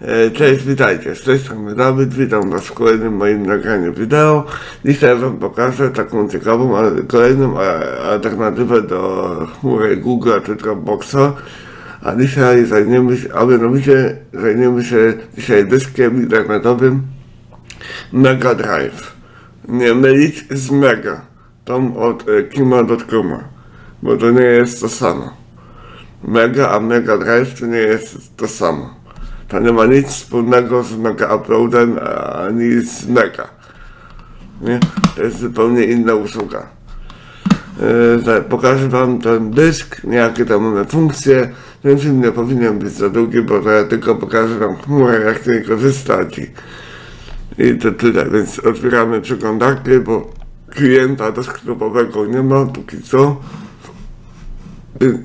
E, Cześć, witajcie. Z tej strony Dawid, witam was w kolejnym moim nagraniu wideo. Dzisiaj wam pokażę taką ciekawą, ale kolejną e, alternatywę do chmury Google czy Dropboxa. A dzisiaj zajmiemy się, a mianowicie zajmiemy się dzisiaj dyskiem internetowym Mega Drive. Nie mylić z Mega. Tą od e, Kima.com. Bo to nie jest to samo. Mega, a Mega Drive to nie jest to samo. To nie ma nic wspólnego z Mega Uploadem ani z Mega. Nie? To jest zupełnie inna usługa. Yy, pokażę wam ten dysk, jakie tam mamy funkcje. Ten film nie powinien być za długi, bo to ja tylko pokażę wam chmurę, jak z niej korzystać. I, I to tyle, więc otwieramy przeglądarkę, bo klienta desktopowego nie ma póki co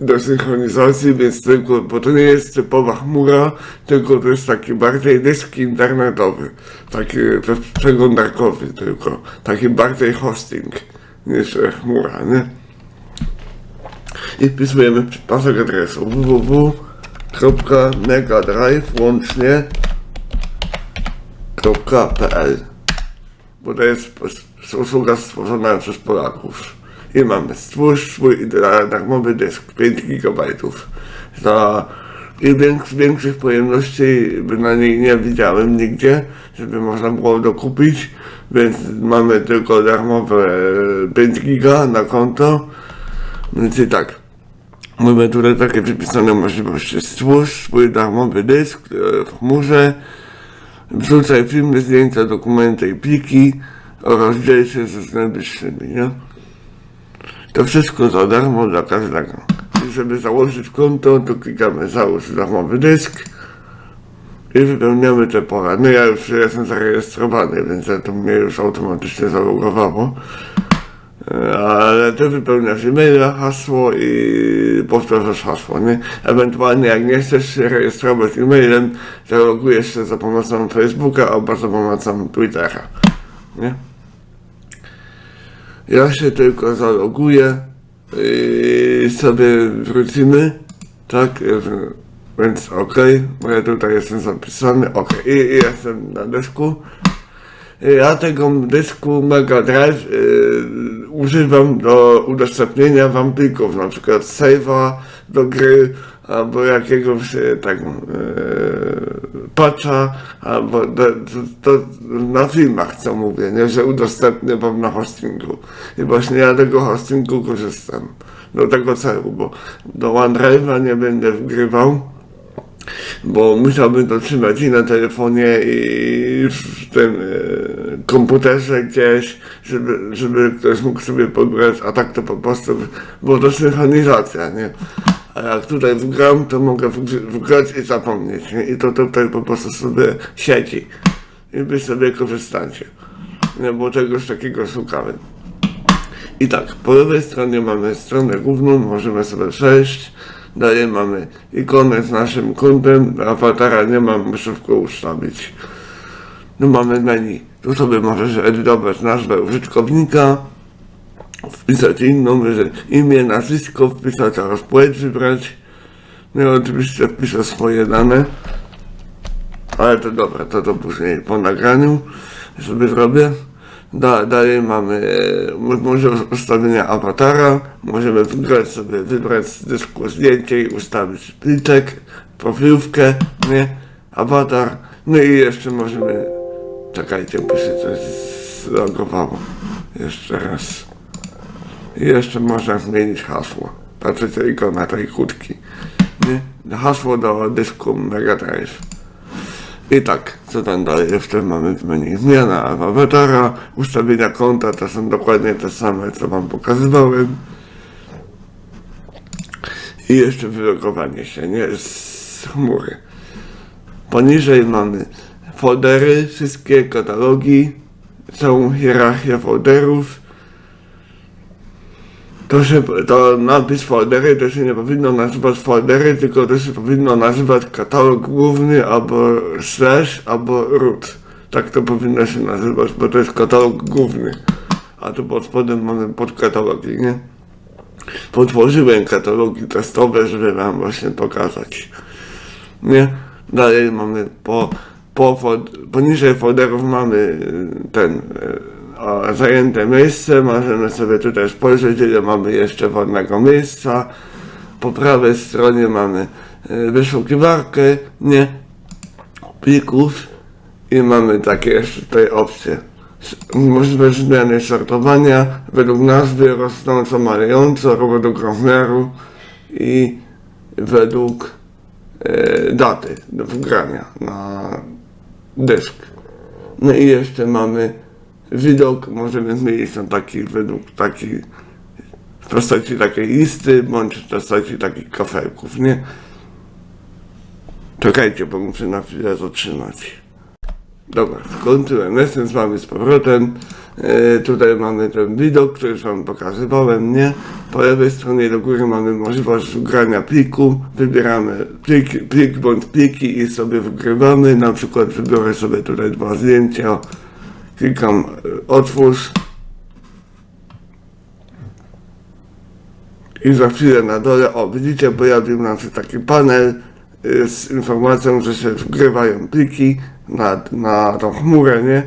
do synchronizacji, więc tylko, bo to nie jest typowa chmura, tylko to jest taki bardziej dysk internetowy, taki prze- przeglądarkowy tylko, taki bardziej hosting niż chmura, nie? I wpisujemy pasek adresu www.megadrive łącznie .pl bo to jest usługa stworzona przez Polaków. I mamy stwórz swój da- darmowy dysk 5 GB. Za i większ, większych pojemności na niej nie widziałem nigdzie, żeby można było dokupić, więc mamy tylko darmowe e, 5 giga na konto. Więc i tak, Mamy tutaj takie wypisane możliwości. Stwórz swój darmowy dysk e, w chmurze, wrzucaj filmy, zdjęcia, dokumenty i pliki oraz dziel się ze znajomymi, nie? To wszystko za darmo dla każdego. I żeby założyć konto, to klikamy załóż darmowy dysk i wypełniamy te pola. No ja już jestem zarejestrowany, więc to mnie już automatycznie zalogowało. E, Ale ty wypełniasz e-maila, hasło i powtarzasz hasło, nie? Ewentualnie jak nie chcesz się rejestrować e-mailem, to logujesz się za pomocą Facebooka albo za pomocą Twittera, nie? Ja się tylko zaloguję i sobie wrócimy, tak? Więc okej, bo ja tutaj jestem zapisany, okej, I, i jestem na dysku. Ja tego dysku Mega Drive y, używam do udostępnienia wam plików, na przykład save'a do gry, albo jakiegoś y, tego y, patcha, albo to, to na filmach, co mówię, nie, że udostępnię wam na hostingu. I właśnie ja tego hostingu korzystam. Do tego celu, bo do OneDrive'a nie będę wgrywał, bo musiałbym to trzymać i na telefonie, i w tym e, komputerze gdzieś, żeby, żeby ktoś mógł sobie pobrać, a tak to po prostu, bo to synchronizacja, nie? A jak tutaj wgram, to mogę wgr- wgrać i zapomnieć, nie? I to tutaj po prostu sobie siedzi. I wy sobie korzystacie. Nie, bo czegoś takiego szukałem. I tak, po lewej stronie mamy stronę główną, możemy sobie przejść. Dalej mamy ikonę z naszym kontem, awatara nie mam, muszę szybko ustawić. No mamy menu, tu sobie możesz edytować nazwę użytkownika, wpisać inną, że imię, nazwisko wpisać oraz płeć wybrać. No i oczywiście wpiszę swoje dane. Ale to dobra, to to później po nagraniu sobie zrobię. Da, dalej mamy e, mo- możliwość ustawienia awatara. Możemy wybrać sobie, wybrać z dysku zdjęcie i ustawić pliczek, profilówkę, nie? Awatar. No i jeszcze możemy, czekajcie, by się coś zlogowało. Jeszcze raz. I jeszcze można zmienić hasło. Patrzycie ikona tej kłódki. Nie? Hasło do dysku Mega. I tak, co tam dalej? Jeszcze mamy w menu zmiana awatara, ustawienia konta, to są dokładnie te same, co wam pokazywałem. I jeszcze wylogowanie się, nie? Z chmury. Poniżej mamy foldery, wszystkie katalogi, całą hierarchię folderów. To się, to napis foldery to się nie powinno nazywać foldery, tylko to się powinno nazywać katalog główny albo slash albo root. Tak to powinno się nazywać, bo to jest katalog główny. A tu pod spodem mamy podkatalogi, nie? Potworzyłem katalogi testowe, żeby wam właśnie pokazać. Nie? Dalej mamy po, po poniżej folderów mamy y, ten y, o, zajęte miejsce. Możemy sobie tutaj spojrzeć, ile mamy jeszcze wolnego miejsca. Po prawej stronie mamy y, wyszukiwarkę, nie plików i mamy takie jeszcze tutaj opcje. Możliwość zmiany sortowania według nazwy rosnąco malejąco, według rozmiaru i według e, daty do wgrania na dysk. No i jeszcze mamy widok, możemy zmienić na taki według taki w postaci takiej listy, bądź w postaci takich kafelków, nie? Czekajcie, bo muszę na chwilę zatrzymać. Dobra, skończyłem. Jestem wami z powrotem. E, tutaj mamy ten widok, który już wam pokazywałem, nie? Po lewej stronie do góry mamy możliwość wgrania pliku. Wybieramy plik, plik bądź pliki i sobie wgrywamy. Na przykład wybiorę sobie tutaj dwa zdjęcia. Klikam e, otwórz. I za chwilę na dole, o widzicie, pojawił nam się taki panel y, z informacją, że się wgrywają pliki na, na tą chmurę, nie?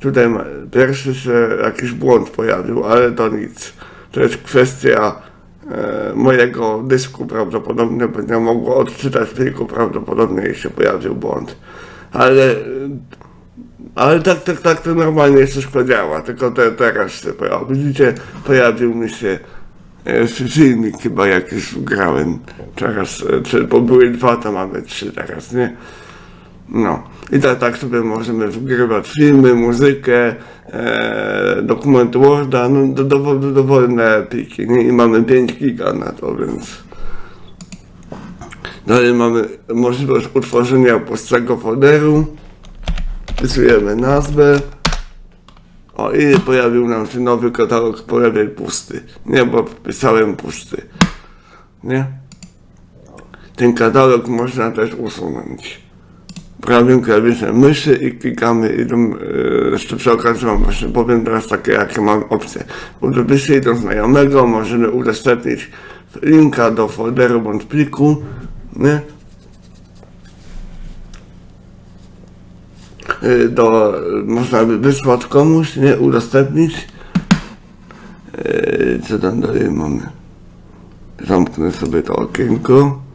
Tutaj pierwszy się jakiś błąd pojawił, ale to nic. To jest kwestia e, mojego dysku prawdopodobnie, bo nie mogło odczytać pliku prawdopodobnie i się pojawił błąd. Ale ale tak, tak, tak to normalnie wszystko działa, tylko te, teraz się pojawił. Widzicie, pojawił mi się e, filmik chyba jakiś grałem. Teraz, e, czy, bo były dwa, to mamy trzy teraz, nie? No. I tak, tak sobie możemy wgrywać filmy, muzykę, e, dokumenty Worda, no do, do, do, dowolne pliki, nie? I mamy 5 giga na to, więc... Dalej mamy możliwość utworzenia pustego folderu. Wpisujemy nazwę. O i pojawił nam się nowy katalog po pusty. Nie, bo wpisałem pusty. Nie? Ten katalog można też usunąć. Prawym klawiszem myszy i klikamy i yy, jeszcze przy okazji właśnie powiem teraz takie jakie mam opcje. Udobysy do znajomego możemy udostępnić linka do folderu bądź pliku. Nie? Do, można by wysłać komuś, nie, udostępnić. Y, Co tam dalej mamy? Zamknę sobie to okienko.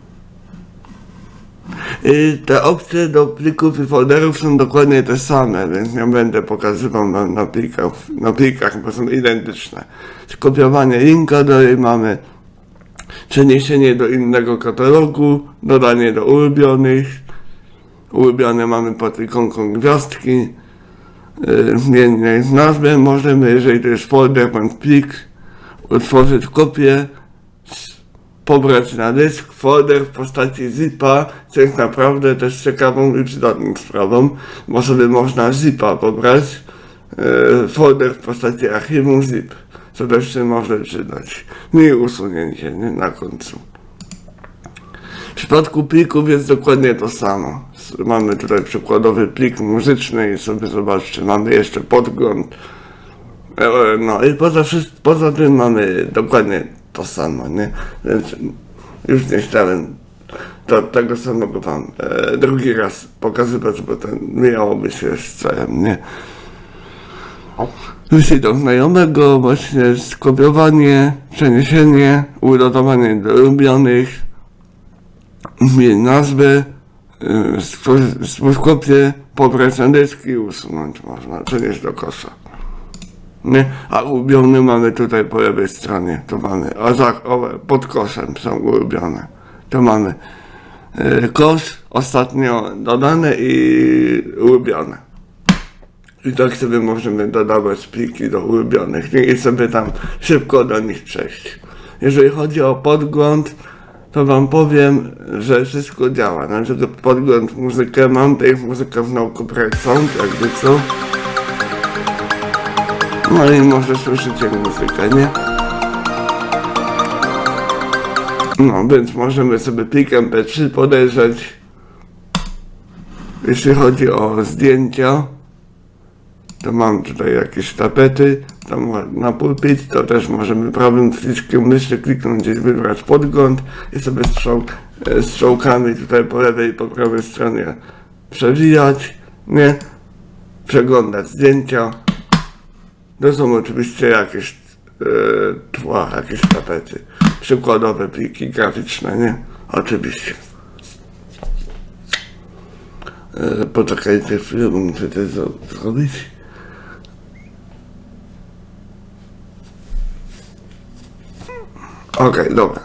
I te opcje do plików i folderów są dokładnie te same, więc nie będę pokazywał wam na plikach, na plikach, bo są identyczne. Skopiowanie linka dalej mamy, przeniesienie do innego katalogu, dodanie do ulubionych, ulubione mamy pod ikonką gwiazdki, yy, zmieniać nazwę, możemy, jeżeli to jest folder bądź plik, utworzyć kopię, pobrać na dysk folder w postaci zipa, co jest naprawdę też ciekawą i przydatną sprawą, bo sobie można zipa pobrać, yy, folder w postaci archiwum zip, co też się może przydać. No i usunięcie nie, na końcu. W przypadku plików jest dokładnie to samo. Mamy tutaj przykładowy plik muzyczny i sobie zobaczcie, mamy jeszcze podgląd. E, e, No i poza, poza tym mamy dokładnie to samo, nie? Więc już nie chciałem to, tego samego wam e, drugi raz pokazywać, bo to miałoby się z celem, nie? Wyjście do znajomego, właśnie skopiowanie, przeniesienie, ulotowanie do ulubionych, zmień nazwę, stwórz kopię, pobrać na dysk i usunąć można, przenieść do kosza. Nie? A ulubione mamy tutaj po lewej stronie, to mamy, a za, pod koszem są ulubione. To mamy yy, kosz, ostatnio dodane i ulubione. I tak sobie możemy dodawać pliki do ulubionych i sobie tam szybko do nich przejść. Jeżeli chodzi o podgląd, to wam powiem, że wszystko działa. Znaczy to podgląd muzykę mam, to jest muzyka w nauku projekt sound, jakby co. No i może słyszycie muzykę, nie? No, więc możemy sobie plik MP3 podejrzeć. Jeśli chodzi o zdjęcia, to mam tutaj jakieś tapety, tam na pulpit, to też możemy prawym przyciskiem myszy kliknąć gdzieś wybrać podgląd i sobie strzał e, strzałkami tutaj po lewej i po prawej stronie przewijać, nie? Przeglądać zdjęcia. To są oczywiście jakieś e, tła, jakieś tapety. Przykładowe pliki graficzne, nie? Oczywiście. E, poczekajcie chwilę, muszę to zro- zrobić. Okej, dobra.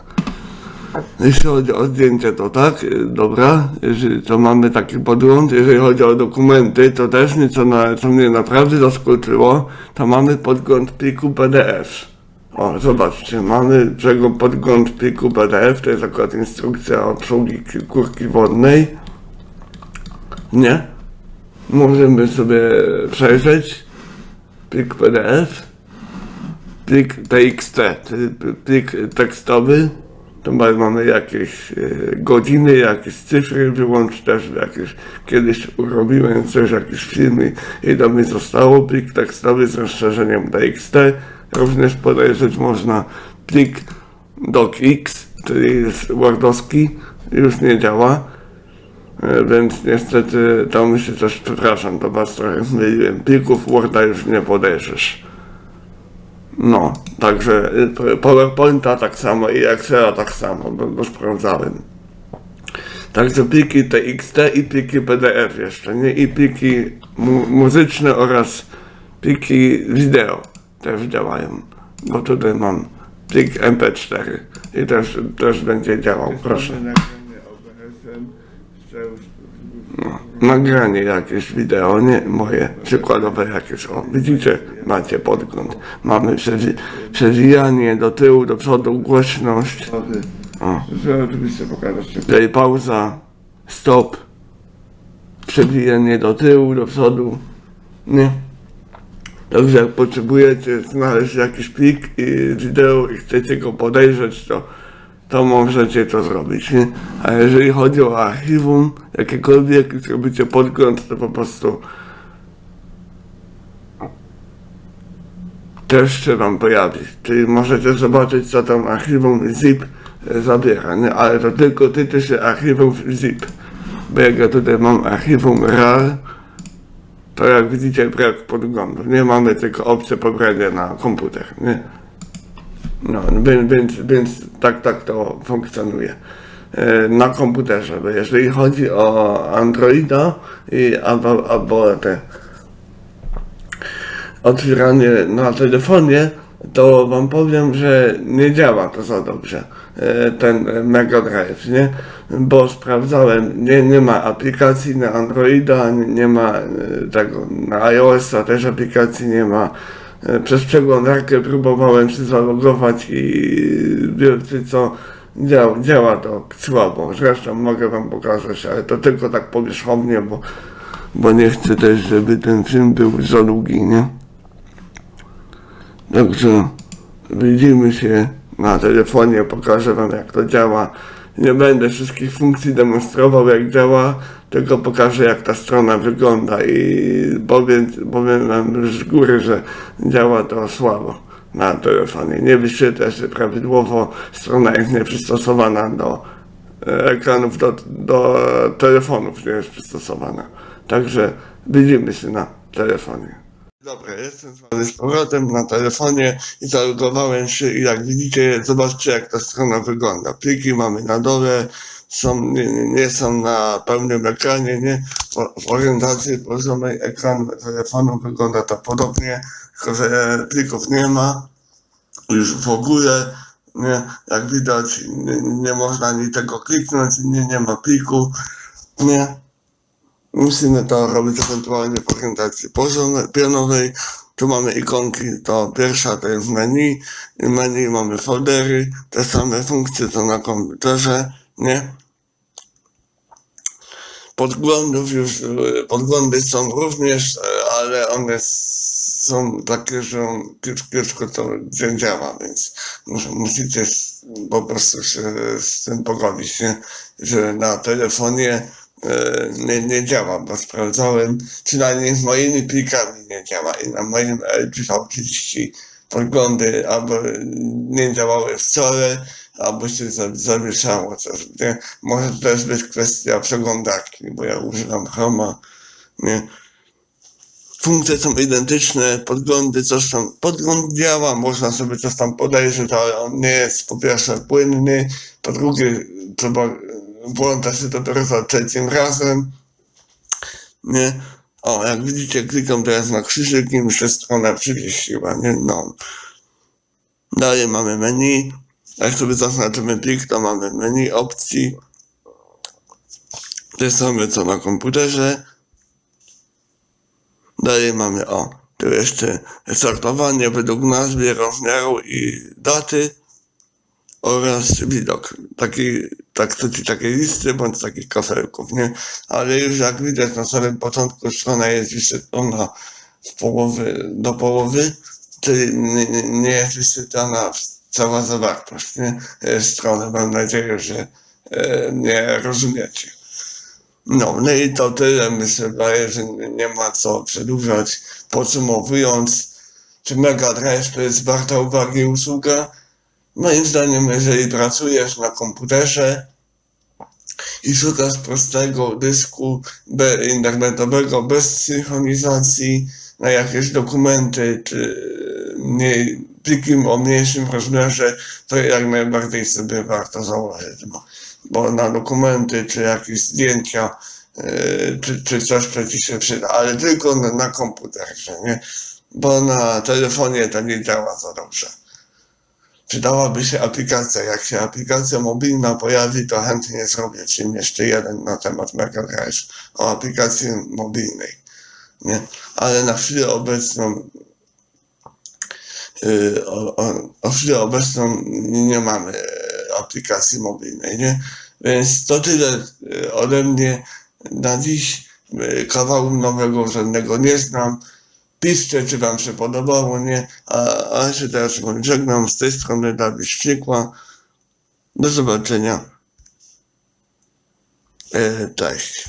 Jeśli chodzi o zdjęcie, to tak, y, dobra, jeżeli to mamy taki podgląd, jeżeli chodzi o dokumenty, to też nieco, na, co mnie naprawdę zaskoczyło, to mamy podgląd pliku PDF. O, zobaczcie, mamy przegląd podgląd pliku PDF, to jest akurat instrukcja obsługi kurki wodnej. Nie? Możemy sobie przejrzeć plik PDF plik TXT, plik tekstowy, to ma- mamy jakieś e, godziny, jakieś cyfry, wyłącz też jakieś, kiedyś urobiłem coś, jakieś filmy i to mi zostało, plik tekstowy z rozszerzeniem TXT, również podejrzeć można plik docx, czyli jest wordowski, już nie działa, E, więc niestety to mi się też, przepraszam, to was trochę zmyliłem, plików Worda już nie podejrzysz. No, także y, PowerPointa tak samo i Excela tak samo, bo, bo sprawdzałem. Także pliki TXT i pliki PDF jeszcze, nie? I pliki mu muzyczne oraz pliki wideo też działają. Bo tutaj mam plik MP4 i też, też będzie działał, proszę. No, nagranie jakieś wideo, nie moje, przykładowe jakieś, o widzicie, macie podgląd. Mamy przewi przewijanie do tyłu, do przodu, głośność, o, Że oczywiście się. tutaj pauza, stop, przewijanie do tyłu, do przodu, nie? Także jak potrzebujecie znaleźć jakiś plik i wideo i chcecie go podejrzeć, to, to możecie to zrobić, nie? A jeżeli chodzi o archiwum, jakiekolwiek, zrobicie podgląd, to po prostu też się wam pojawi. Czyli możecie zobaczyć, co tam archiwum zip e, zabiera, nie? Ale to tylko tyczy się archiwum zip. Bo jak ja tutaj mam archiwum RAR, to jak widzicie brak podglądu. Nie mamy tylko opcję pobrania na komputer, nie? No, więc, więc, tak, tak to funkcjonuje e, na komputerze. Bo jeżeli chodzi o Androida i albo, albo te otwieranie na telefonie, to wam powiem, że nie działa to za dobrze, e, ten Mega Drive, nie? Bo sprawdzałem, nie, nie ma aplikacji na Androida, nie, nie ma e, tego, na iOS-a też aplikacji nie ma. E, Przez przeglądarkę próbowałem się zalogować i wiecie co, działa, działa to słabo. Zresztą mogę wam pokazać, ale to tylko tak powierzchownie, bo, bo nie chcę też, żeby ten film był za długi, nie? Także widzimy się na telefonie, pokażę wam jak to działa. Nie będę wszystkich funkcji demonstrował jak działa, tylko pokażę jak ta strona wygląda i powiem, wam z góry, że działa to słabo na telefonie. Nie wyświetla się prawidłowo, strona jest nieprzystosowana do e, ekranów, do, do telefonów nie jest przystosowana. Także widzimy się na telefonie. Dobra, jestem z wami z powrotem na telefonie i zalogowałem się i jak widzicie, zobaczcie jak ta strona wygląda. Pliki mamy na dole, są, nie, nie- są na pełnym ekranie, nie? W- orientacji poziomej ekranu telefonu wygląda to podobnie, tylko że plików nie ma już w ogóle, nie? Jak widać, nie, nie można tego kliknąć, nie, nie ma pliku, nie? Musimy to robić ewentualnie w orientacji pionowej. Tu mamy ikonki, to pierwsza to jest menu. I menu mamy foldery, te same funkcje co na komputerze, nie? Podglądów już, podglądy są również, ale one są takie, że kieszko to nie działa, więc mus- musicie po prostu się z tym pogodzić, nie? Że na telefonie nie, nie działa, bo sprawdzałem, przynajmniej z moimi plikami nie działa i na moim LG V30 podglądy albo nie działały wcale, albo się za- zawieszało coś. Nie? Może to też być kwestia przeglądarki, bo ja używam Chroma. Nie? Funkcje są identyczne, podglądy, coś tam, podgląd działa, można sobie coś tam podejrzeć, ale on nie jest po pierwsze płynny, po drugie trzeba włącza się dopiero za trzecim razem, nie? O, jak widzicie, klikam teraz na krzyżyk i mi się strona przywiesiła, nie? No. Dalej mamy menu. Jak sobie zaznaczymy plik, to mamy menu opcji. Te same co na komputerze. Dalej mamy o, tu jeszcze sortowanie według nazwy, rozmiaru i daty oraz widok. Taki, tak chcecie takiej listy bądź takich kafelków, nie? Ale już jak widać na samym początku strona jest wyświetlona z połowy do połowy, czyli nie, nie- jest wyświetlana cała zawartość, nie? E, Strony. Mam nadzieję, że e, nie rozumiecie. No, no i to tyle. Myślę, że nie ma co przedłużać. Podsumowując, czy Mega Drive to jest warta uwagi usługa? Moim zdaniem, jeżeli pracujesz na komputerze i szukasz prostego dysku internetowego bez synchronizacji na jakieś dokumenty czy mniej, pliki o mniejszym rozmiarze, to jak najbardziej sobie warto założyć. Bo, bo na dokumenty czy jakieś zdjęcia yy, czy, czy coś, co ci się przyda, ale tylko na, na komputerze, nie? Bo na telefonie to nie działa za dobrze przydałaby się aplikacja. Jak się aplikacja mobilna pojawi, to chętnie zrobię film jeszcze jeden na temat Mega Drive o aplikacji mobilnej. Nie? Ale na chwilę obecną yy, o, o, o chwilę obecną nie mamy aplikacji mobilnej, nie? Więc to tyle e, ode mnie na dziś. E, Kawału nowego żadnego nie znam. Piszcie, czy wam się podobało, nie? A, a ja się teraz żegnam z tej strony Dawid Szczykła. Do zobaczenia. E, cześć.